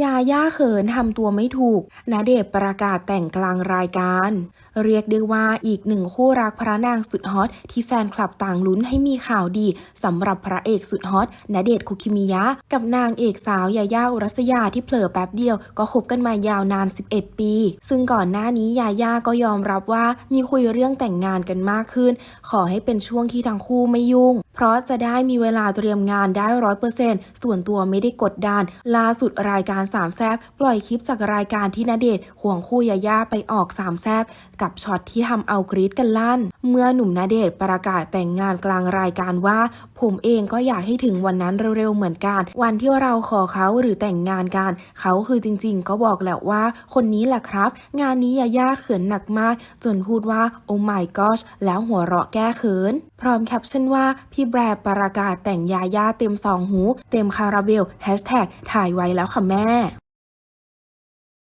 ยาย่าเขินทำตัวไม่ถูกณเดชน์ประกาศแต่งกลางรายการ เรียกได้ว่าอีกหนึ่งคู่รักพระนางสุดฮอตที่แฟนคลับต่างลุ้นให้มีข่าวดีสำหรับพระเอกสุดฮอตณเดชน์คุกิมิยะ กับนางเอกสาวยาย่าอุรัสยาที่เผลอแป๊บเดียวก็คบกันมายาวนาน 11 ปี ซึ่งก่อนหน้านี้ยาย่าก็ยอมรับว่ามีคุยเรื่องแต่งงานกันมากขึ้น ขอให้เป็นช่วงที่ทั้งคู่ไม่ยุ่ง เพราะจะได้มีเวลาเตรียมงานได้ร้อยเปอร์เซ็นต์ส่วนตัวไม่ได้กดดันล่าสุดรายการสามแซบปล่อยคลิปจากรายการที่ณเดชน์ห่วงคู่ยาย่าไปออกสามแซบกับช็อตที่ทำเอากรี๊ดกันลั่น เมื่อหนุ่มณเดชประกาศแต่งงานกลางรายการว่า ผมเองก็อยากให้ถึงวันนั้นเร็วๆเหมือนกัน วันที่เราขอเขาหรือแต่งงานกันเขาคือจริงๆ ก็บอกแหละว่า คนนี้แหละครับ งานนี้ยาย่าเขินหนักมาก จนพูดว่าโอ้ my gosh แล้วหัวเราะแก้เขิน พร้อมแคปชั่นว่าพี่แบร์ประกาศแต่งยาย่าเต็มสองหู เต็มคาราเบลแฮชแท็กถ่ายไว้แล้วค่ะแม่ね。